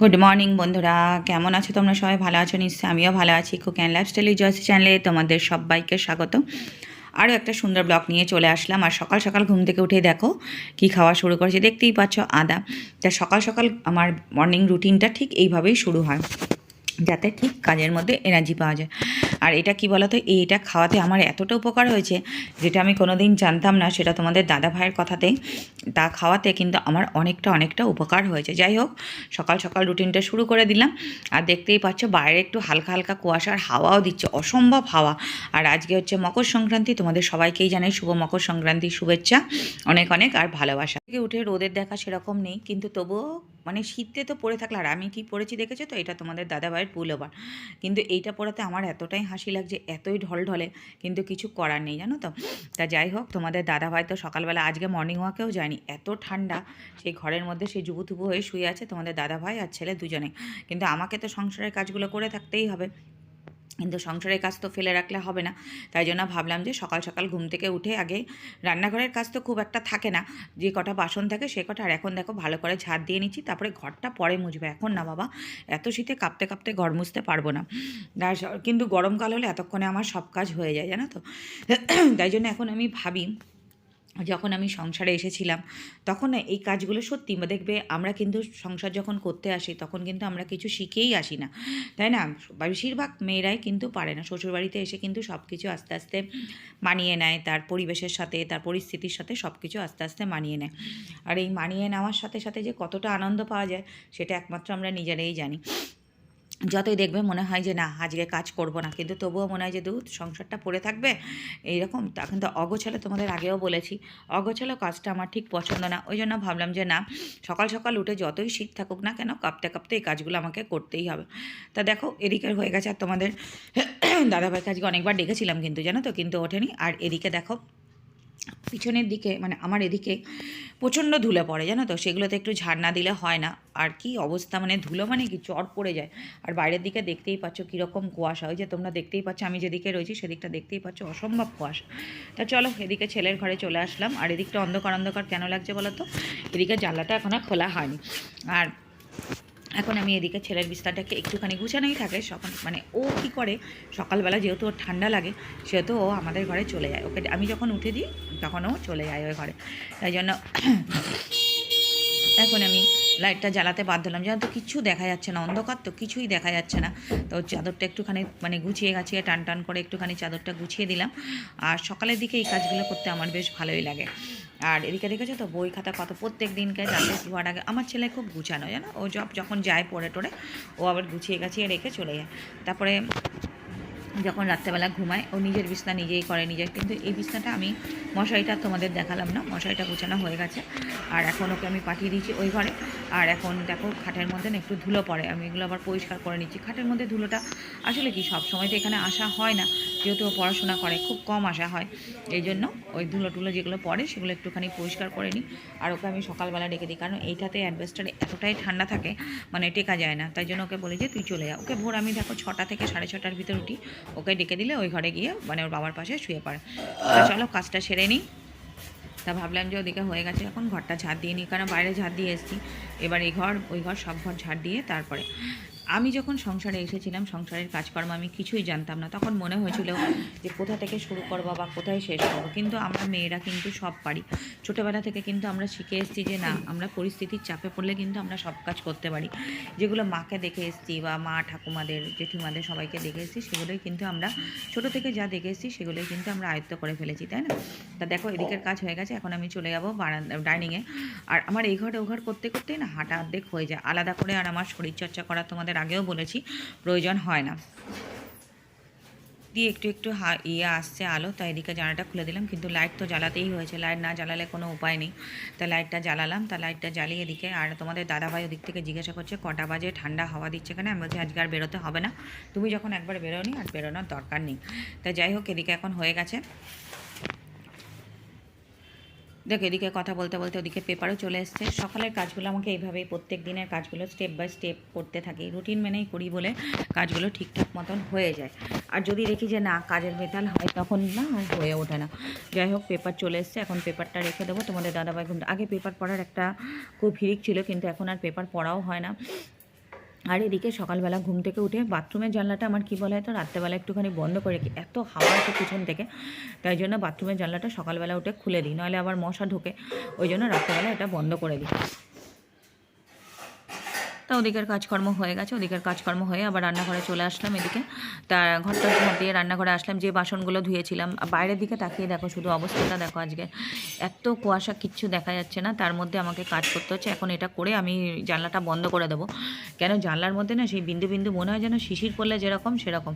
Good morning বন্ধুরা। কেমন আছো তোমরা সবাই? ভালো আছো? নিশ্চয়ই আমিও ভালো আছি। কুক অ্যান্ড লাইফস্টাইল জয়সি চ্যানেলে তোমাদের সবাইকে স্বাগত। আরও একটা সুন্দর ব্লগ নিয়ে চলে আসলাম। আর সকাল সকাল ঘুম থেকে উঠে দেখো কি খাওয়া শুরু করেছে। দেখতেই পাচ্ছ আদা। তা সকাল সকাল আমার মর্নিং রুটিনটা ঠিক এইভাবেই শুরু হয়। যাতে ঠিক কাজের মধ্যে এনার্জি পাওয়া যায়। আর এটা কি বলতো? এইটা খাওয়াতে আমার এতটা উপকার হয়েছে, যেটা আমি কোনো দিন জানতাম না, সেটা তোমাদের দাদা ভাইয়ের কথাতে। তা খাওয়াতে কিন্তু আমার অনেকটা অনেকটা উপকার হয়েছে। যাই হোক, সকাল সকাল রুটিনটা শুরু করে দিলাম। আর দেখতেই পাচ্ছ, বাইরে একটু হালকা হালকা কুয়াশার হাওয়াও দিচ্ছে, অসম্ভব হাওয়া। আর আজকে হচ্ছে মকর সংক্রান্তি, তোমাদের সবাইকেই জানাই শুভ মকর সংক্রান্তির শুভেচ্ছা, অনেক অনেক, আর ভালোবাসা। থেকে উঠে রোদের দেখা সেরকম নেই, কিন্তু তবুও মানে শীতে তো পরে থাকলে, আর আমি কি পরেছি দেখেছ তো? এটা তোমাদের দাদাভাইয়ের পুলোবার কিন্তু এইটা পরাতে আমার এতটাই হাসি লাগছে, এতই ঢলঢলে, কিন্তু কিছু করার নেই, জানো তো? তা যাই হোক, তোমাদের দাদাভাই তো সকালবেলা, আজকে মর্নিং ওয়াকেও যায়নি। এত ঠান্ডা, সেই ঘরের মধ্যে সেই যুবুথুবু হয়ে শুয়ে আছে তোমাদের দাদাভাই আর ছেলে দুজনে কিন্তু আমাকে তো সংসারের কাজগুলো করে থাকতেই হবে। কিন্তু সংসারের কাজ তো ফেলে রাখলে হবে না। তাই জন্য ভাবলাম যে সকাল সকাল ঘুম থেকে উঠে আগে রান্নাঘরের কাজ তো খুব একটা থাকে না। যে কটা বাসন থাকে সে কটা আর এখন দেখো ভালো করে ঝাড় দিয়ে নিচ্ছি, তারপরে ঘরটা পরে মুছবে। এখন না বাবা, এত শীতে কাঁপতে কাঁপতে ঘর মুছতে পারব না। কিন্তু গরমকাল হলে এতক্ষণে আমার সব কাজ হয়ে যায়, জানো তো। তাই জন্য এখন আমি ভাবি যখন আমি সংসারে এসেছিলাম, তখন এই কাজগুলো সত্যি দেখবে আমরা কিন্তু সংসার যখন করতে আসি, তখন কিন্তু আমরা কিছু শিখেই আসি না। তাই না? বেশিরভাগ মেয়েরাই কিন্তু পারে না। শ্বশুরবাড়িতে এসে কিন্তু সব কিছু আস্তে আস্তে মানিয়ে নেয়, তার পরিবেশের সাথে, তার পরিস্থিতির সাথে সব কিছু আস্তে আস্তে মানিয়ে নেয়। আর এই মানিয়ে নেওয়ার সাথে সাথে যে কতটা আনন্দ পাওয়া যায়, সেটা একমাত্র আমরা নিজেরাই জানি। যতই দেখবে মনে হয় যে, না, আজকে কাজ করব না। কিন্তু তবুও মনে হয় যে, দুধ, সংসারটা পড়ে থাকবে? এইরকম তা কিন্তু অগোছালো তোমাদের আগেও বলেছি। অগোছালো কাজটা আমার ঠিক পছন্দ না। ওই জন্য ভাবলাম যে, না, সকাল সকাল উঠে যতই শীত থাকুক না কেন, কাঁপতে কাঁপতে এই কাজগুলো আমাকে করতেই হবে। তা দেখো, এদিকে হয়ে গেছে আর তোমাদের দাদাভাই কাজকে অনেকবার ডেকেছিলাম কিন্তু, জানো তো? কিন্তু ওঠেনি। আর এদিকে দেখো পিছনের দিকে মানে আমার এদিকে প্রচণ্ড ধুলো পড়ে, জানো তো? সেগুলোতে একটু ঝাড় না দিলে হয় না। আর কি অবস্থা মানে ধুলো মানে কি? চট পড়ে যায়। আর বাইরের দিকে দেখতেই পাচ্ছ কীরকম কুয়াশা। ওই যে তোমরা দেখতেই পাচ্ছ, আমি যেদিকে রয়েছি সেদিকটা দেখতেই পাচ্ছ অসম্ভব কুয়াশা। তা চলো, এদিকে ছেলের ঘরে চলে আসলাম। আর এদিকটা অন্ধকার অন্ধকার কেন লাগছে বলো তো? এদিকে জানলাটা এখন আর খোলা হয়নি। আর এখন আমি এদিকে ছেলের বিস্তারটাকে একটুখানি গুছানোই থাকে, সকাল মানে ও কি করে? সকালবেলা যেহেতু ওর ঠান্ডা লাগে, সেহেতু ও আমাদের ঘরে চলে যায়। ওকে আমি যখন উঠে দিই, তখন ও চলে যায় ওই ঘরে। তাই জন্য এখন আমি লাইটটা জ্বালাতে বাধ্য হলাম। যেন তো কিছু দেখা যাচ্ছে না, অন্ধকার তো কিছুই দেখা যাচ্ছে না। তো চাদরটা একটুখানি মানে গুছিয়ে গাছিয়ে টান টান করে একটুখানি চাদরটা গুছিয়ে দিলাম। আর সকালের দিকে এই কাজগুলো করতে আমার বেশ ভালোই লাগে। আর এদিকে দেখেছ তো, বই খাতা কত, প্রত্যেক দিনকে যাতে শোয়ার আগে, আমার ছেলে খুব গুছানো, জানো? ও যখন যায় পড়ে টোরে ও আবার গুছিয়ে গাছিয়ে রেখে চলে যায়। তারপরে যখন রাত্রেবেলা ঘুমায়, ও নিজের বিছনা নিজেই করে নিজের। কিন্তু এই বিছনাটা আমি মশারিটা তোমাদের দেখালাম না, মশারিটা গোছানো হয়ে গেছে। আর এখন ওকে আমি পাঠিয়ে দিয়েছি ওই ঘরে। আর এখন দেখো, খাটের মধ্যে না একটু ধুলো পড়ে। আমি এগুলো আবার পরিষ্কার করে নিচ্ছি। খাটের মধ্যে ধুলোটা আসলে কি, সব সময় তো এখানে আসা হয় না। যেহেতু ও পড়াশোনা করে, খুব কম আসা হয়। এই জন্য ওই ধুলো টুলো যেগুলো পড়ে, সেগুলো একটুখানি পরিষ্কার করে নিই। আর ওকে আমি সকালবেলা ডেকে দিই। কারণ এইটাতে অ্যাডভেস্টারে এতটাই ঠান্ডা থাকে মানে টেকা যায় না। তাই জন্য ওকে বলি যে, তুই চলে যা ওকে ভোর আমি দেখো ছটা থেকে সাড়ে ছটার ভিতর উঠি। ওকে ডেকে দিলে ওই ঘরে গিয়ে মানে ওর বাবার পাশে শুয়ে পড়ে। চলো কাজটা সেরে নিই। তা ভাবলাম যে ওদিকে হয়ে গেছে এখন, ঘরটা ঝাড় দিয়ে নিই কারণ বাইরে ঝাড় দিয়ে এসেছি। এবার এই ঘর, ওই ঘর সব ঘর ঝাড় দিয়ে তারপরে আমি যখন সংসারে এসেছিলাম, সংসারের কাজকর্ম আমি কিছুই জানতাম না। তখন মনে হয়েছিল যে কোথা থেকে শুরু করব বা কোথায় শেষ করব। কিন্তু আমরা মেয়েরা কিন্তু সব পারি। ছোটোবেলা থেকে কিন্তু আমরা শিখে এসেছি যে না, আমরা পরিস্থিতির চাপে পড়লে কিন্তু আমরা সব কাজ করতে পারি। যেগুলো মাকে দেখে এসেছি বা মা, ঠাকুমাদের, জেঠিমাদের সবাইকে দেখে এসেছি, সেগুলোই কিন্তু আমরা ছোটো থেকে যা দেখে এসেছি, সেগুলোই কিন্তু আমরা আয়ত্ত করে ফেলেছি, তাই না? তা দেখো, এদিকের কাজ হয়ে গেছে, এখন আমি চলে যাব বারান্দা, ডাইনিংয়ে। আর আমার এই ঘরে ও ঘর করতে, করতেই না হাঁটা অর্ধেক হয়ে যায়। আলাদা করে আর আমার শরীরচর্চা করা তোমাদের আগেও বলেছি, প্রয়োজন হয় না। দিয়ে একটু একটু ইয়ে আসছে আলো, তাই এদিকে জানালাটা খুলে দিলাম, কিন্তু লাইট তো জ্বালাতেই হয়েছে। লাইট না জ্বালালে কোনো উপায় নেই। তা লাইটটা জ্বালালাম, তা লাইটটা জ্বালিয়ে এদিকে আর তোমাদের দাদাভাই ওদিক থেকে জিজ্ঞাসা করছে, কটা বাজে, ঠান্ডা হাওয়া দিচ্ছে কেন? আমি বলছি, আজকে আর বেরোতে হবে না। তুমি যখন একবার বেরোনি, আর বেরোনোর দরকার নেই। তা যাই হোক, এদিকে এখন হয়ে গেছে। দেখ এদিকে কথা বলতে বলতে ওদিকে পেপারও চলে এসছে। সকালের কাজগুলো আমাকে এইভাবেই প্রত্যেক দিনের কাজগুলো স্টেপ বাই স্টেপ করতে থাকি। রুটিন মেনেই করি বলে কাজগুলো ঠিকঠাক মতন হয়ে যায়। আর যদি দেখি যে না, কাজের বেতাল হয়, তখন না আর হয়ে ওঠে না। যাই হোক পেপার চলে এসছে। এখন পেপারটা রেখে দেবো। তোমাদের দাদাভাই ঘুম আগে পেপার পড়ার একটা খুব হিরিক ছিল, কিন্তু এখন আর পেপার পড়াও হয় না। আর এদিকে সকালবেলা ঘুম থেকে উঠে বাথরুমের জানলাটা আমার কি বলা হয় তো রাত্রেবেলা একটুখানি বন্ধ করে রাখি, এত হাওয়া আছে পিছন থেকে, তাই জন্য বাথরুমের জানলাটা সকালবেলা উঠে খুলে দিই নাহলে আবার মশা ঢোকে, ওই জন্য রাত্রেবেলা এটা বন্ধ করে দিই। তা ওদিকের কাজকর্ম হয়ে গেছে, ওদিকের কাজকর্ম হয়ে আবার রান্নাঘরে চলে আসলাম এদিকে। তা ঘরটা ঝাঁট দিয়ে রান্নাঘরে আসলাম, যে বাসনগুলো ধুয়েছিলাম। বাইরের দিকে তাকিয়ে দেখো শুধু অবস্থাটা দেখো আজকে। এত কুয়াশা, কিচ্ছু দেখা যাচ্ছে না। তার মধ্যে আমাকে কাজ করতে হচ্ছে। এখন এটা করে আমি জানলাটা বন্ধ করে দেবো। কেন? জানলার মধ্যে না সেই বিন্দু বিন্দু মনে হয় যেন শিশির পড়লে যেরকম, সেরকম।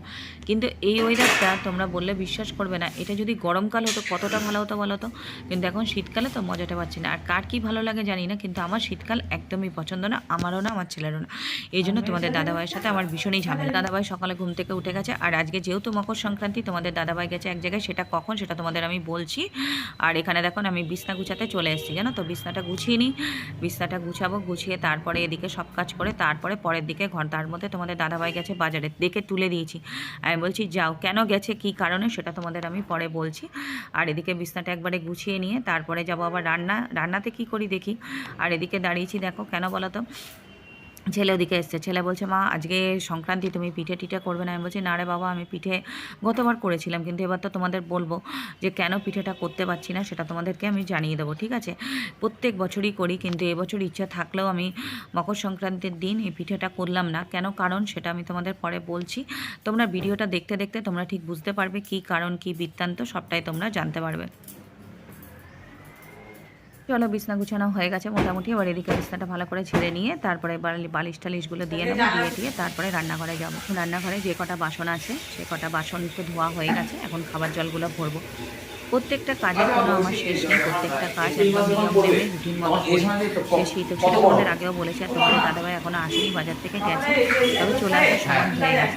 কিন্তু এই ওয়েদারটা তোমরা বললে বিশ্বাস করবে না। এটা যদি গরমকাল হতো, কতটা ভালো হতো বলো তো? কিন্তু এখন শীতকালে তো মজাটা পাচ্ছি না। আর কার কী ভালো লাগে জানি না, কিন্তু আমার শীতকাল একদমই পছন্দ না, আমারও না, আমার ছেলেরও না। এই জন্য তোমাদের দাদাভাইয়ের সাথে আমার ভীষণই ঝামেলা। দাদাভাই সকালে ঘুম থেকে উঠে গেছে, আর আজকে যেহেতু মকর সংক্রান্তি, তোমাদের দাদাভাই গেছে এক জায়গায়, সেটা কখন সেটা তোমাদের আমি বলছি। আর এখানে দেখো আমি বিছনা গুছাতে চলে এসেছি, জানো তো? বিছনাটা গুছিয়ে নিই, বিছনাটা গুছাবো, গুছিয়ে তারপরে এদিকে সব কাজ করে, তারপরে পরের দিকে ঘর, তার মধ্যে তোমাদের দাদাভাই গেছে বাজারে, দেখে তুলে দিয়েছি। আমি বলছি, যাও, কেন গেছে, কি কারণে? সেটা তোমাদের আমি পরে বলছি। আর এদিকে বিছনাটা একবারে গুছিয়ে নিয়ে, তারপরে যাব আবার রান্না, রান্নাতে কি করি দেখি। আর এদিকে দাঁড়িয়েছি, দেখো, কেন বলো তো? ছেলে ওদিকে এসছে। ছেলে বলছে, মা, আজকে সংক্রান্তি, তুমি পিঠে টিঠে করবে না। আমি বলছি, না রে বাবা, আমি পিঠে গতবার করেছিলাম, কিন্তু এবার তো তোমাদের বলব যে কেন পিঠেটা করতে পারছি না, সেটা তোমাদেরকে আমি জানিয়ে দেবো, ঠিক আছে? প্রত্যেক বছরই করি, কিন্তু এবছর ইচ্ছা থাকলেও আমি মকর সংক্রান্তির দিন এই পিঠেটা করলাম না। কেন কারণ সেটা আমি তোমাদের পরে বলছি। তোমরা ভিডিওটা দেখতে দেখতে তোমরা ঠিক বুঝতে পারবে কি কারণ, কি বৃত্তান্ত, সবটাই তোমরা জানতে পারবে। চলো বিছনা গুছানো হয়ে গেছে মোটামুটি। এবার এদিকে বিছনাটা ভালো করে ছেড়ে নিয়ে তারপরে এবার বালিশ টালিশগুলো দিয়ে নেব, দিয়ে দিয়ে তারপরে রান্নাঘরে যাব। রান্নাঘরে যে কটা বাসন আছে, সে কটা বাসন তো ধোয়া হয়ে গেছে, এখন খাবার জলগুলো ভরবো। প্রত্যেকটা কাজের কোনো আমার শেষ নেই প্রত্যেকটা কাজ একদম নিয়ম নেবে রুটিন মতো করি সে শীত সেটা তোমাদের আগেও বলেছে আর তোমাদের দাদাভাই এখনও আসেনি বাজার থেকে গেছে তবে চলে আসার সময় হয়ে গেছে।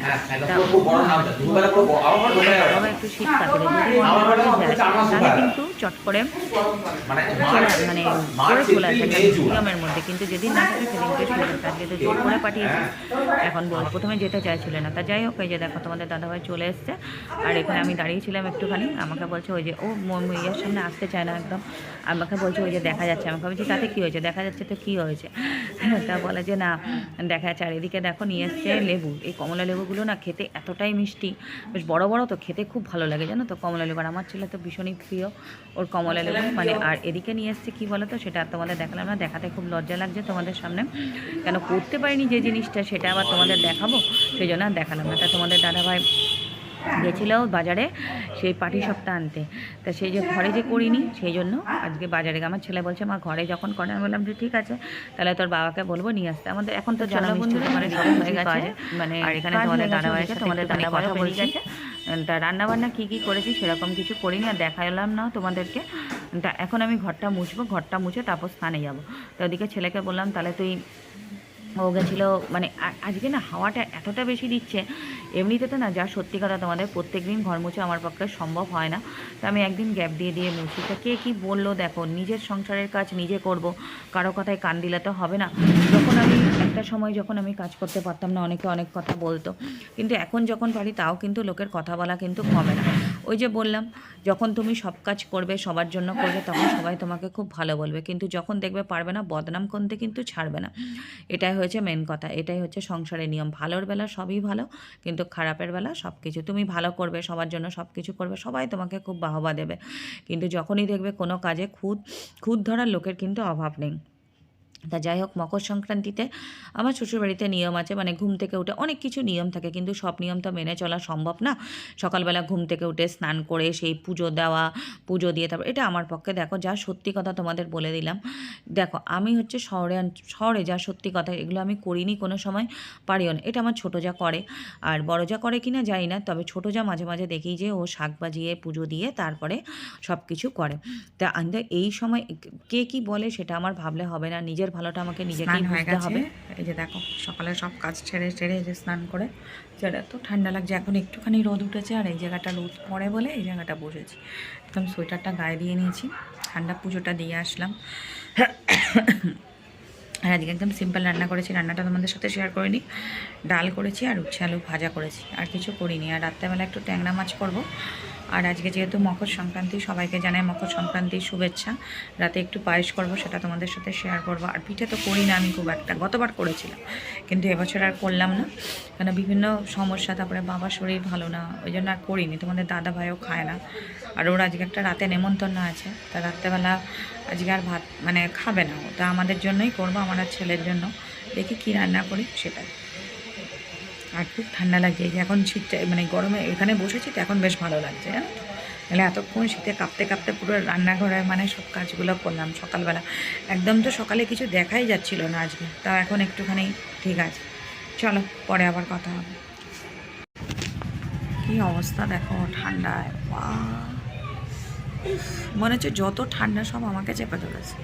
বাবা একটু শীত কাটবে যদি মনে তাহলে কিন্তু চট করে চলে মানে করে চলে আসে নিয়মের মধ্যে। কিন্তু যেদিন না থাকে সেদিনকে আসে তো জোর করে পাঠিয়েছে। এখন বল প্রথমে যেতে চাইছিল না। তা যাই হোক এই যে দেখো তোমাদের দাদাভাই চলে এসছে আর এখানে আমি দাঁড়িয়েছিলাম একটুখানি। আমাকে বলছে ওই যে ও ম- ইয়ের সামনে আসতে চায় না একদম। আমাকে বলছে, ওই যে দেখা যাচ্ছে আমাকে। বলছি, তাতে কী হয়েছে? দেখা যাচ্ছে তো কী হয়েছে? তা বলে যে, না, দেখা যাচ্ছে। আর এদিকে দেখো, নিয়ে এসছে লেবু। এই কমলা লেবুগুলো না খেতে এতটাই মিষ্টি। বেশ বড় বড় তো খেতে খুব ভালো লাগে, জানো তো? কমলা লেবু। আর আমার ছেলে তো ভীষণই প্রিয় ওর কমলা লেবু। মানে আর এদিকে নিয়ে এসছে কী বলো তো? সেটা আর তোমাদের দেখালাম না। দেখাতে খুব লজ্জা লাগছে তোমাদের সামনে। কেন, করতে পারিনি যে জিনিসটা, সেটা আবার তোমাদের দেখাবো। সেই জন্য আর দেখালাম না। তা তোমাদের দাদাভাই গেছিল বাজারে সেই পাটি সপ্তাহ আনতে। তা সেই যে ঘরে যে করিনি সেই জন্য আজকে বাজারে আমার ছেলে বলছে মা ঘরে যখন করে আমি বললাম যে ঠিক আছে তাহলে তোর বাবাকে বলব নিয়ে আসতে। আমাদের এখন তো জানা বন্ধু মানে সব হয়ে গেছে। মানে আর এখানে তোমাদের দাদা ভাইয়ের সাথে তোমাদের দাদা কথা বলছি। তা রান্না বান্না কী কী করেছি সেরকম কিছু করিনি আর দেখালাম না তোমাদেরকে। তা এখন আমি ঘরটা মুছবো ঘরটা মুছে তারপর স্থানে যাব। তো ওদিকে ছেলেকে বললাম তাহলে তুই ও গেছিল মানে আজকে না হাওয়াটা এতটা বেশি দিচ্ছে, এমনিতে তো না যা সত্যি কথা তোমাদের প্রত্যেক দিন ঘর মুছে আমার পক্ষে সম্ভব হয় না। তো আমি একদিন গ্যাপ দিয়ে দিয়ে মুছি তা কে কী বলল? দেখো, নিজের সংসারের কাজ নিজে করব, কারও কথায় কান দিলে তো হবে না। যখন আমি একটা সময় যখন আমি কাজ করতে পারতাম না, অনেকে অনেক কথা বলতো। কিন্তু এখন যখন পারি, তাও কিন্তু লোকের কথা বলা কিন্তু কমে না। ওই যে বললাম, যখন তুমি সব কাজ করবে, সবার জন্য করবে, তখন সবাই তোমাকে খুব ভালো বলবে। কিন্তু যখন দেখবে পারবে না, বদনাম করতে কিন্তু ছাড়বে না। এটাই হয়েছে মেন কথা, এটাই হচ্ছে সংসারের নিয়ম। ভালোর বেলা সবই ভালো, কিন্তু খারাপের বেলা সব কিছু তুমি ভালো করবে, সবার জন্য সব কিছু করবে, সবাই তোমাকে খুব বাহবা দেবে। কিন্তু যখনই দেখবে কোনো কাজে খুদ খুদ ধরার লোকের কিন্তু অভাব নেই। তা যাই হোক, মকর সংক্রান্তিতে আমার শ্বশুরবাড়িতে নিয়ম আছে মানে ঘুম থেকে উঠে অনেক কিছু নিয়ম থাকে, কিন্তু সব নিয়ম তো মেনে চলা সম্ভব না। সকালবেলা ঘুম থেকে উঠে স্নান করে সেই পুজো দেওয়া, পুজো দিয়ে তারপর, এটা আমার পক্ষে দেখো, যা সত্যি কথা তোমাদের বলে দিলাম। দেখো, আমি হচ্ছে শহরে শহরে যা সত্যি কথা, এগুলো আমি করিনি কোনো সময়, পারিও না। এটা আমার ছোটো যা করে, আর বড় যা করে কিনা জানি না, তবে ছোটো যা মাঝে মাঝে দেখি যে ও শাক বাজিয়ে পুজো দিয়ে তারপরে সব কিছু করে। তা এই সময় কে কি বলে সেটা আমার ভাবলে হবে না, নিজের ভালোটা আমাকে নিজেকেই বুঝতে হবে। এই যে দেখো সকালে সব কাজ ছেড়ে ছেড়ে এই যে স্নান করে যেটা তো ঠান্ডা লাগছে। এখন একটুখানি রোদ উঠেছে আর এই জায়গাটা রোদ পড়ে বলে এই জায়গাটা বসেছি। একদম সোয়েটারটা গায়ে দিয়ে নিয়েছি ঠান্ডা পুজোটা দিয়ে আসলাম। আর আজকে একদম সিম্পল রান্না করেছি রান্নাটা তোমাদের সাথে শেয়ার করিনি ডাল করেছি আর উচ্ছে আলু ভাজা করেছি আর কিছু করিনি। আর রাত্রেবেলা একটু ট্যাংরা মাছ করব। আর আজকে যেহেতু মকর সংক্রান্তি, সবাইকে জানাই মকর সংক্রান্তির শুভেচ্ছা। রাতে একটু পায়েস করব, সেটা তোমাদের সাথে শেয়ার করব। আর পিঠে তো করি না আমি খুব একটা, গতবার করেছিলাম। কিন্তু এবছর আর করলাম না। কেন বিভিন্ন সমস্যা, তারপরে বাবার শরীর ভালো না, ওই জন্য আর করিনি। তোমাদের দাদা ভাইও খায় না। আর ওর আজকে একটা রাতে নেমন্তন্ন আছে। তা রাত্রেবেলা আজকে আর ভাত মানে খাবে না তা আমাদের জন্যই করব, আমার ছেলের জন্য। দেখি কী রান্না করি, সেটাই। আর খুব ঠান্ডা লাগছে এখন শীতটা মানে গরমে এখানে বসেছি তো এখন বেশ ভালো লাগছে, জানো? তো? নাহলে এতক্ষণ শীতে কাঁপতে কাঁপতে পুরো রান্নাঘরে মানে সব কাজগুলো করলাম সকালবেলা। একদম তো সকালে কিছু দেখাই যাচ্ছিল না আজকে। তাও এখন একটুখানি ঠিক আছে। চলো, পরে আবার কথা হবে। কি অবস্থা দেখো ঠান্ডায়। মনে হচ্ছে যত ঠান্ডা সব আমাকে চেপে ধরেছে।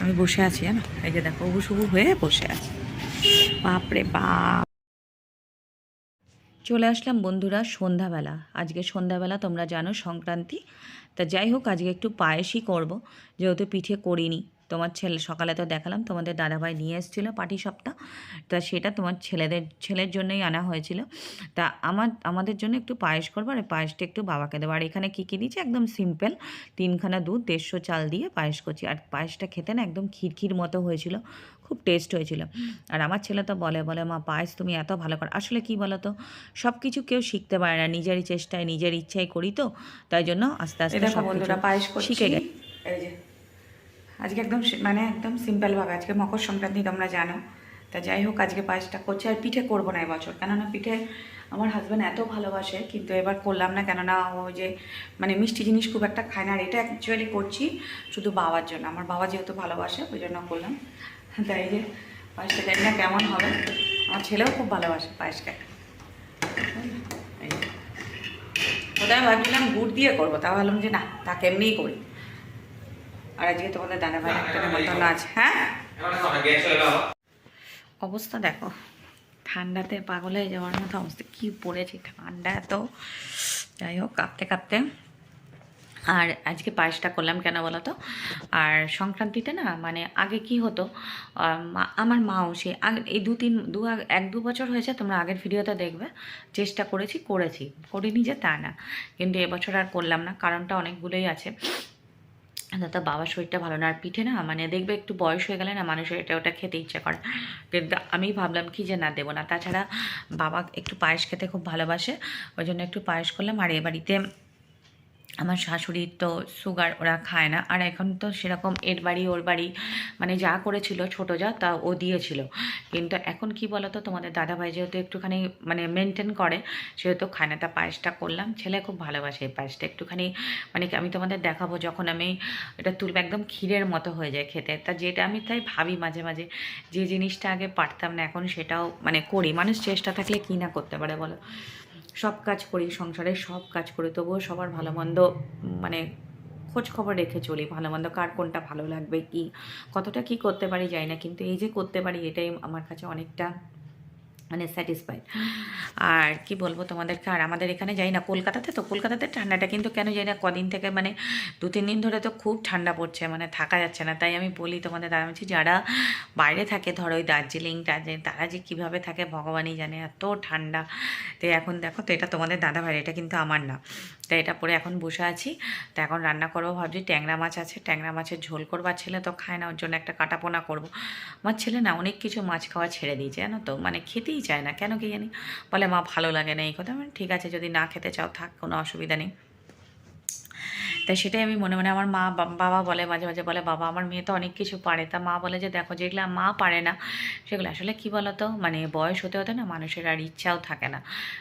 আমি বসে আছি, জানো? এই যে দেখো উবু হয়ে বসে আছি। বাপরে বাপ। চলে আসলাম বন্ধুরা সন্ধ্যাবেলা। আজকে সন্ধ্যাবেলা তোমরা জানো সংক্রান্তি। তা যাই হোক, আজকে একটু পায়েসই করব, যেহেতু পিঠে করিনি। তোমার ছেলে সকালে তো দেখালাম তোমাদের দাদাভাই নিয়ে এসেছিল পাটি সপ্তাহ। তা সেটা তোমার ছেলেদের ছেলের জন্যই আনা হয়েছিল। তা আমার আমাদের জন্য একটু পায়েস করব আর পায়েসটা একটু বাবাকে দেবো। আর এখানে কী কী দিয়েছি? একদম সিম্পল তিনখানা দুধ দেড়শো চাল দিয়ে পায়েস করছি। আর পায়েসটা খেতে না একদম খিরখির মতো হয়েছিল খুব টেস্ট হয়েছিল। আর আমার ছেলে তো বলে বলে মা পায়েস তুমি এত ভালো করো। আসলে কি বলো তো সব কিছু কেউ শিখতে পারে না। নিজেরই চেষ্টায় নিজের ইচ্ছায় করি তো তাই জন্য আস্তে আস্তে সব বন্ধুরা পায়েস শিখে গেছে। এই যে আজকে একদম মানে একদম সিম্পলভাবে আজকে মকর সংক্রান্তি তোমরা জানো। তা যাই হোক, আজকে পায়েসটা করছি আর পিঠে করব না এবছর। কেননা পিঠে আমার হাজব্যান্ড এত ভালোবাসে, কিন্তু এবার করলাম না। কেননা ও যে মানে মিষ্টি জিনিস খুব একটা খায় না। আর এটা অ্যাকচুয়ালি করছি শুধু বাবার জন্য। আমার বাবা যেহেতু ভালোবাসে, ওই জন্য করলাম। তাই যে, পায়েসটা জানি না কেমন হবে। আমার ছেলেও খুব ভালোবাসে পায়েস খেতে। এই যে। কোথায় ভাবছিলাম গুড় দিয়ে করব। তা ভাবলাম যে না, তাকে এমনিই করি। আর আজকে তোমাদের দানা ভাই একটা নেমন্তন্ন আছে হ্যাঁ? অবস্থা দেখো ঠান্ডাতে পাগল হয়ে যাওয়ার মতো অবস্থা কী পড়েছে ঠান্ডা এত। যাই হোক কাঁপতে কাঁপতে। আর আজকে পায়েসটা করলাম কেন বলো তো আর সংক্রান্তিতে না মানে আগে কি হতো আমার মাও সে আগে এই দু তিন দু এক দু বছর হয়েছে তোমরা আগের ভিডিওতে দেখবে চেষ্টা করেছি করেছি। করিনি যে তা না কিন্তু এবছর আর করলাম না কারণটা অনেকগুলোই আছে। দাদা বাবার শরীরটা ভালো না, আর পিঠে না মানে দেখবে একটু বয়স হয়ে গেলে না মানুষের এটা, ওটা খেতে ইচ্ছা করে কিন্তু আমি ভাবলাম কি যে না, দেবো না। তাছাড়া বাবা একটু পায়েস খেতে খুব ভালোবাসে, ওই জন্য একটু পায়েস করলাম। আর এ বাড়িতে আমার শাশুড়ির তো সুগার ওরা খায় না। আর এখন তো সেরকম এর বাড়ি, ওর বাড়ি মানে যা করেছিল ছোটো যা, তা ও দিয়েছিল। কিন্তু এখন কি বলতো, তোমাদের দাদাভাই যেহেতু একটুখানি মানে মেনটেন করে, সেহেতু খায় না। তা পায়েসটা করলাম। ছেলে খুব ভালোবাসে এই পায়েসটা। একটুখানি মানে আমি তোমাদের দেখাবো যখন আমি এটা তুলবে, একদম ক্ষীরের মতো হয়ে যায় খেতে। তা যেটা আমি তাই ভাবি মাঝে মাঝে, যে জিনিসটা আগে পারতাম না, এখন সেটাও মানে করি। মানুষ চেষ্টা থাকলে কী না করতে পারে বলো? সব কাজ করি, সংসারে সব কাজ করি, তবুও সবার ভালো মন্দ মানে খোঁজ খবর রেখে চলি, ভালো মন্দ, কার কোনটা ভালো লাগবে, কি, কতটা কি করতে পারি যাই না, কিন্তু এই যে করতে পারি এটাই আমার কাছে অনেকটা মানে স্যাটিসফাইড আর কি বলব তোমাদেরকে? আর আমাদের এখানে যাই না কলকাতাতে, তো কলকাতাতে ঠান্ডাটা কিন্তু কেন যাই না? কদিন থেকে মানে দু তিন দিন ধরে তো খুব ঠান্ডা পড়ছে মানে থাকা যাচ্ছে না। তাই আমি বলি তোমাদের দাদা বলছি যারা বাইরে থাকে, ধরো ওই দার্জিলিং, টার্জিলিং, তারা যে কীভাবে থাকে ভগবানই জানে। এত ঠান্ডা। তো এখন দেখো তো এটা তোমাদের দাদা ভাই এটা কিন্তু আমার না। তো এটা পরে এখন বসে আছি। তো এখন রান্না করব, ভাবছি ট্যাংরা মাছ আছে। ট্যাংরা মাছের ঝোল করব, আর ছেলে তো খায় না, ওর জন্য একটা কাটাপোনা করব। আমার ছেলে না অনেক কিছু মাছ খাওয়া ছেড়ে দিয়েছে, জানো তো? মানে খেতেই চায় না। কেন কি জানি? বলে মা ভালো লাগে না এই কথা। বলি, ঠিক আছে যদি না খেতে চাও থাক কোনো অসুবিধা নেই। তাই সেটাই আমি মনে মনে আমার মা বাবা বলে মাঝে মাঝে বলে বাবা আমার মেয়ে তো অনেক কিছু পারে। তা মা বলে যে দেখো যেগুলো মা পারে না সেগুলো আসলে কি বলতো? মানে বয়স হতে হতে না মানুষের আর ইচ্ছাও থাকে না।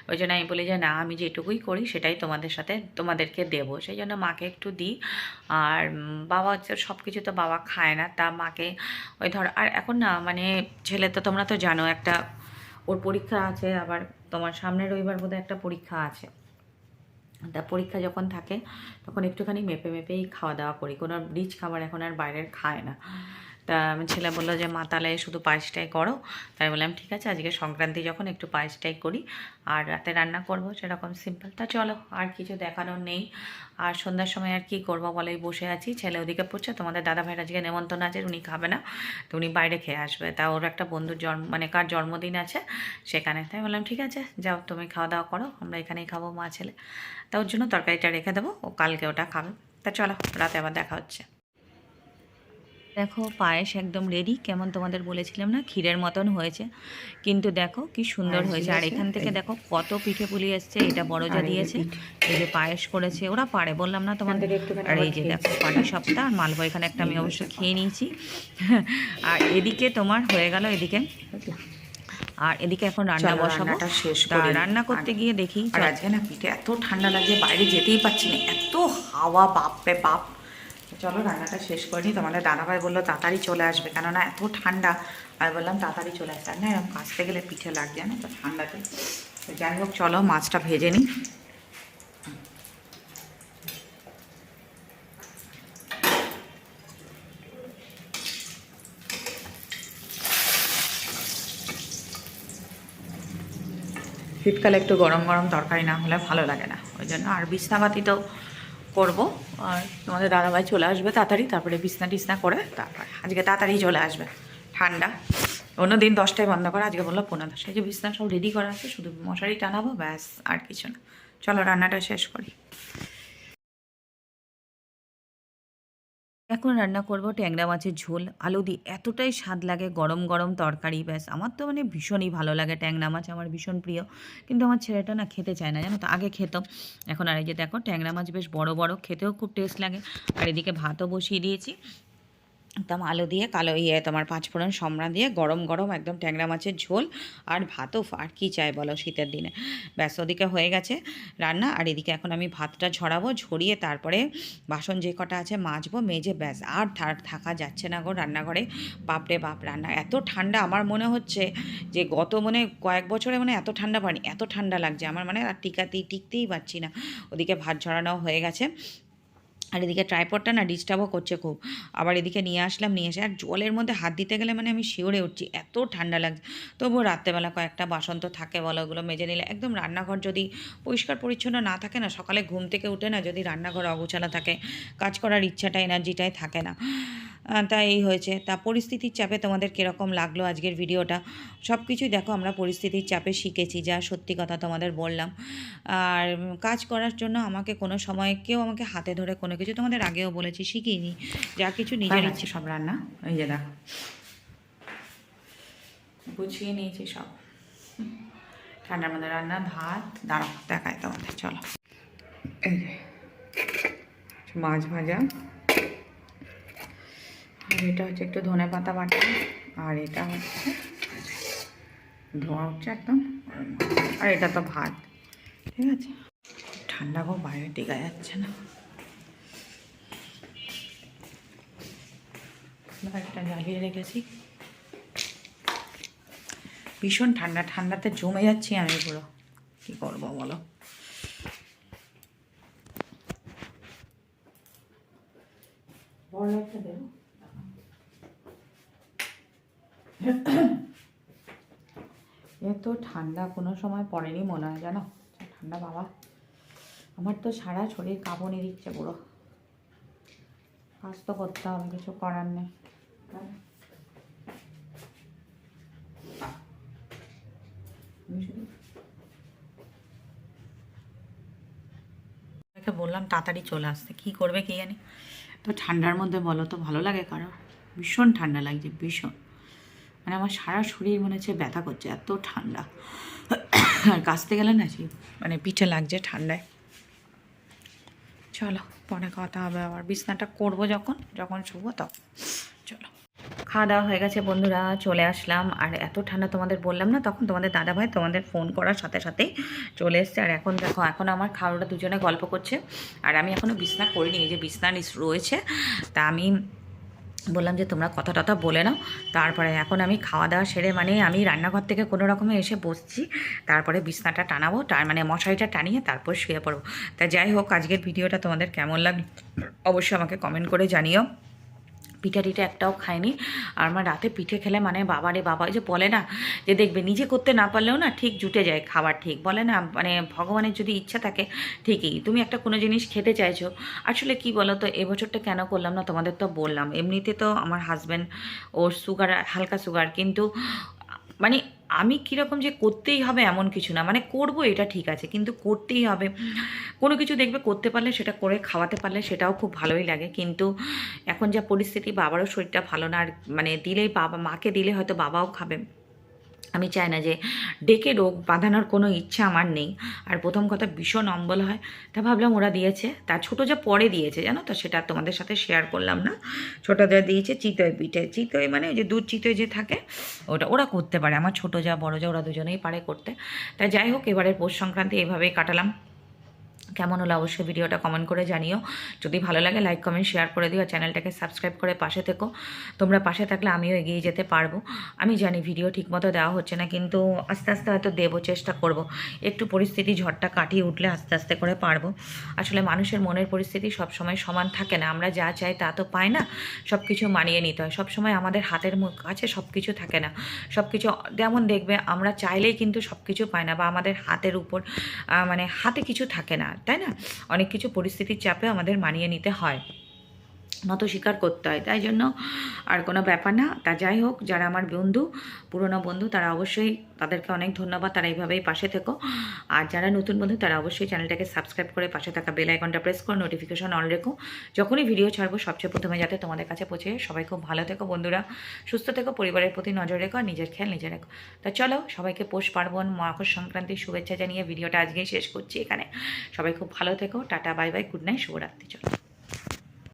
ওই জন্য আমি বলি যে না আমি যেটুকুই করি সেটাই তোমাদের সাথে তোমাদেরকে দেবো। সেই জন্য মাকে একটু দিই। আর বাবা সব কিছু তো বাবা খায় না। তা মাকে ওই ধর আর এখন না মানে ছেলে তো তোমরা তো জানো একটা ওর পরীক্ষা আছে, আবার তোমার সামনে রবিবার বোধহয় একটা পরীক্ষা আছে। তা পরীক্ষা যখন থাকে, তখন একটুখানি মেপে, মেপেই খাওয়া দাওয়া করি। কোনো রিচ খাবার এখন আর বাইরের খায় না। তা আমার ছেলে বলল যে, মা মাতালে শুধু পায়েসটাই করো। তাই বললাম, ঠিক আছে, আজকে সংক্রান্তি যখন একটু পায়েসটাই করি, আর রাতে রান্না করব সেরকম সিম্পল তা চলো, আর কিছু দেখানোর নেই। আর সন্ধ্যার সময় আর কি করব বলেই বসে আছি। ছেলে ওদিকে পড়ছে, তোমাদের দাদা ভাইয়ের আজকে নেমন্তন্ন আছে, উনি খাবে না, তো উনি বাইরে খেয়ে আসবে। তা ওর একটা বন্ধুর জন্ম মানে কার জন্মদিন আছে সেখানে। তাই বললাম, ঠিক আছে, যাও, তুমি খাওয়া দাওয়া করো, আমরা এখানেই খাব মা, ছেলে। তা ওর জন্য তরকারিটা রেখে দেবো, ও কালকে ওটা খাবে। তা চলো, রাতে আবার দেখা হচ্ছে। দেখো পায়েস একদম রেডি কেমন তোমাদের বলেছিলাম না? ক্ষীরের মতন হয়েছে। কিন্তু দেখো কি সুন্দর হয়েছে আর এখান থেকে দেখো কত পিঠে পুলি এসছে এটা বড় যা দিয়েছে এই যে পায়েস করেছে ওরা পারে বললাম না তোমাদের? আর এই যে দেখো পাটি সপ্তাহ আর মালবো এখানে একটা আমি অবশ্য খেয়ে নিয়েছি। আর এদিকে তোমার হয়ে গেল এদিকে। আর এদিকে এখন রান্না বসাবো। শেষ রান্না করতে গিয়ে দেখি আজকে না পিঠে এত ঠান্ডা লাগছে বাইরে যেতেই পারছি না। এত হাওয়া বাপরে বাপ। চলো রান্নাটা শেষ করে। নিই তোমাদের দাদাভাই বলল, তাড়াতাড়ি চলে আসবে। কেননা এত ঠান্ডা। আমি বললাম, তাড়াতাড়ি চলে আসবে না এরকম কাচতে গেলে পিঠে লাগছে না তো, ঠান্ডাতে। তো যাই হোক, চলো মাছটা ভেজে নিই। শীতকালে একটু গরম গরম তরকারি না হলে ভালো লাগে না। ওই জন্য আর বিছনাবাতি তো করব। আর তোমাদের দাদাভাই চলে আসবে তাড়াতাড়ি, তারপরে বিছনা টিসনা করে তারপরে আজকে তাড়াতাড়ি চলে আসবে। ঠান্ডা। অন্য দিন দশটায় বন্ধ করে, আজকে বলল পনেরো দশটায় যে বিছনা সব রেডি করা আছে, শুধু মশারি টানাবো, ব্যাস, আর কিছু না। চলো, রান্নাটা শেষ করি। এখন রান্না করব ট্যাংরা মাছের ঝোল। আলু দিয়ে এতটাই স্বাদ লাগে গরম গরম তরকারি, ব্যাস। আমার তো মানে ভীষণই ভালো লাগে ট্যাংরা মাছ, আমার ভীষণ প্রিয়। কিন্তু আমার ছেলেটা না খেতে চায় না, জানো তো? আগে খেত। এখন আর এই যে দেখো, ট্যাংরা মাছ বেশ বড় বড়, খেতেও খুব টেস্ট লাগে। আর এদিকে ভাতও বসিয়ে দিয়েছি। একদম আলু দিয়ে, কালো ইয়ে তোমার পাঁচফোড়ন সম্রা দিয়ে গরম গরম একদম ট্যাংরা মাছের ঝোল আর ভাতও আর কি চাই বলো শীতের দিনে? ব্যাস, ওদিকে হয়ে গেছে রান্না আর এদিকে এখন আমি ভাতটা ঝরাবো, ঝরিয়ে তারপরে বাসন যে কটা আছে মাজবো, মেজে ব্যাস, আর থাকা যাচ্ছে না গো রান্নাঘরে। বাপরে বাপ রান্না, এত ঠান্ডা আমার মনে হচ্ছে যে গত মানে কয়েক বছরে মানে এত ঠান্ডা পানি এত ঠান্ডা লাগছে, আমার মানে আর টিকাতেই, টিকতেই পারছি না। ওদিকে ভাত ঝরানো হয়ে গেছে। আর এদিকে ট্রাইপডটা না ডিস্টার্বও করছে খুব। আবার এদিকে নিয়ে আসলাম, নিয়ে এসে আর জলের মধ্যে হাত দিতে গেলে মানে আমি শিওরে উঠছি, এত ঠান্ডা লাগছে। তবুও রাত্রেবেলা কয়েকটা বাসন তো থাকে বলো, ওগুলো মেজে নিলে একদম রান্নাঘর যদি পরিষ্কার পরিচ্ছন্ন না থাকে না, সকালে ঘুম থেকে উঠে না যদি রান্নাঘর অগোছালো থাকে, কাজ করার ইচ্ছাটা এনার্জিটাই থাকে না। তা এই হয়েছে। তা পরিস্থিতির চাপে তোমাদের কীরকম লাগল আজকের ভিডিওটা সব কিছুই দেখো আমরা পরিস্থিতির চাপে শিখেছি যা সত্যি কথা তোমাদের বললাম। আর কাজ করার জন্য আমাকে কোনো সময় কেউ আমাকে হাতে ধরে কোনো কিছু তোমাদের আগেও বলেছি শিখিনি যা কিছু নিজের নিজের ইচ্ছে ইচ্ছে। সব রান্না? এই যে দেখো। গুছিয়ে নিয়েছি সব। ঠান্ডার মধ্যে রান্না ভাত দাঁড়াও দেখায় তোমাদের চলো। এই যে মাছ ভাজা। আর এটা হচ্ছে একটু ধনে পাতা বাটা আর এটা হচ্ছে ধোয়া হচ্ছে একদম। আর এটা তো ভাত। ঠিক আছে? ঠান্ডা গো, বাইরে টিকা যাচ্ছে না। একটা জ্বালিয়ে রেখেছি। ভীষণ ঠান্ডা, ঠান্ডাতে জমে যাচ্ছি আমি পুরো। কি করব বলো? একটা এত ঠান্ডা কোনো সময় পড়েনি মনে হয়, জানো? ঠান্ডা বাবা। আমার তো সারা শরীর কাঁপনি দিচ্ছে পুরো। কাজ তো করতে হবে, কিছু করার নেই। বললাম তাড়াতাড়ি চলে আসতে, কী করবে কে জানি? তো ঠান্ডার মধ্যে বলো তো, ভালো লাগে কারও? ভীষণ ঠান্ডা লাগছে, ভীষণ। মানে আমার সারা শরীর মনে হচ্ছে ব্যথা করছে, এত ঠান্ডা। আর কাচতে গেলে না সে মানে পিঠে লাগছে ঠান্ডায়। চলো, পরে কথা হবে আবার। বিছনাটা করব যখন যখন শুবো তখন। চলো। খাওয়া দাওয়া হয়ে গেছে বন্ধুরা, চলে আসলাম। আর এত ঠান্ডা তোমাদের বললাম না, তখন তোমাদের দাদা ভাই তোমাদের ফোন করার সাথে সাথেই চলে এসছে। আর এখন দেখো, এখন আমার খাওয়াটা দুজনে গল্প করছে। আর আমি এখনও বিছনা করিনি, এই যে বিছনা রয়েছে, তা আমি বললাম যে, তোমরা কথা টথা বলে নাও। তারপরে এখন আমি খাওয়া দাওয়া সেরে মানে আমি রান্নাঘর থেকে কোনো রকমে এসে বসছি। তারপরে বিছনাটা টানাবো তার মানে মশারিটা টানিয়ে তারপর শুয়ে পড়ব। তা যাই হোক, আজকের ভিডিওটা তোমাদের কেমন লাগল অবশ্যই আমাকে কমেন্ট করে জানিও। পিঠা টিঠা একটাও খায়নি আর আমার রাতে পিঠে খেলে মানে বাবা রে বাবা যে বলে না যে দেখবে নিজে করতে না পারলেও না ঠিক জুটে যায় খাবার ঠিক। বলে না মানে ভগবানের যদি ইচ্ছা থাকে ঠিকই। তুমি একটা কোনো জিনিস খেতে চাইছো, আসলে কি বলো তো এবছরটা কেন করলাম না তোমাদের তো বললাম। এমনিতে তো আমার হাজব্যান্ড ওর সুগার হালকা সুগার কিন্তু মানে আমি কীরকম যে করতেই হবে এমন কিছু না। মানে করব এটা ঠিক আছে, কিন্তু করতেই হবে। কোনো কিছু দেখবে করতে পারলে সেটা করে খাওয়াতে পারলে সেটাও খুব ভালোই লাগে। কিন্তু এখন যা পরিস্থিতি, বাবারও শরীরটা ভালো না। আর মানে দিলেই বাবা, মাকে দিলে হয়তো বাবাও খাবে। আমি চাই না যে ডেকে রোগ বাঁধানোর কোনো ইচ্ছা আমার নেই। আর প্রথম কথা ভীষণ অম্বল হয়। তা ভাবলাম ওরা দিয়েছে। তা ছোটো যা পরে দিয়েছে, জানো তো? সেটা তোমাদের সাথে শেয়ার করলাম না। ছোটো যা দিয়েছে চিতই পিঠে। চিতই মানে ওই যে দুধ চিতই যে থাকে, ওটা ওরা করতে পারে। আমার ছোটো যা, বড়ো যা, ওরা দুজনেই পারে করতে। তা যাই হোক, এবারের পৌষ সংক্রান্তি এভাবেই কাটালাম। কেমন হলো অবশ্যই ভিডিওটা কমেন্ট করে জানিও। যদি ভালো লাগে লাইক কমেন্ট শেয়ার করে দিও চ্যানেলটাকে সাবস্ক্রাইব করে পাশে থেকো। তোমরা পাশে থাকলে আমিও এগিয়ে যেতে পারব। আমি জানি ভিডিও ঠিকমতো দেওয়া হচ্ছে না, কিন্তু আস্তে আস্তে হয়তো দেবো, চেষ্টা করব। একটু পরিস্থিতি ঝড়টা কাটিয়ে উঠলে আস্তে আস্তে করে পারব। আসলে মানুষের মনের পরিস্থিতি সবসময় সমান থাকে না। আমরা যা চাই তা তো পাই না সব কিছু মানিয়ে নিতে হয়। সবসময় আমাদের হাতের কাছে সব কিছু থাকে না। সব কিছু যেমন দেখবে, আমরা চাইলেই কিন্তু সব কিছু পাই না বা আমাদের হাতের উপর মানে হাতে কিছু থাকে না। তাই না? অনেক কিছু পরিস্থিতির চাপে আমাদের মানিয়ে নিতে হয়। নত স্বীকার করতে হয়। তাই জন্য আর কোনো ব্যাপার না। তা যাই হোক, যারা আমার বন্ধু, পুরনো বন্ধু, তারা অবশ্যই তাদেরকে অনেক ধন্যবাদ। তারা এইভাবেই পাশে থেকো। আর যারা নতুন বন্ধু, তারা অবশ্যই চ্যানেলটাকে সাবস্ক্রাইব করে পাশে থাকা বেল আইকনটা প্রেস করে নোটিফিকেশন অন রেখো। যখনই ভিডিও ছাড়বো, সবচেয়ে প্রথমে যাতে তোমাদের কাছে পৌঁছে সবাই খুব ভালো থেকো বন্ধুরা। সুস্থ থেকো, পরিবারের প্রতি নজর রেখো নিজের খেয়াল নিজে রেখো। তা চলো, সবাইকে পৌষ পার্বণ মকর সংক্রান্তির শুভেচ্ছা জানিয়ে ভিডিওটা আজকেই শেষ করছি এখানে। সবাই খুব ভালো থেকো, tata bye bye good night শুভরাত্রি, চলো।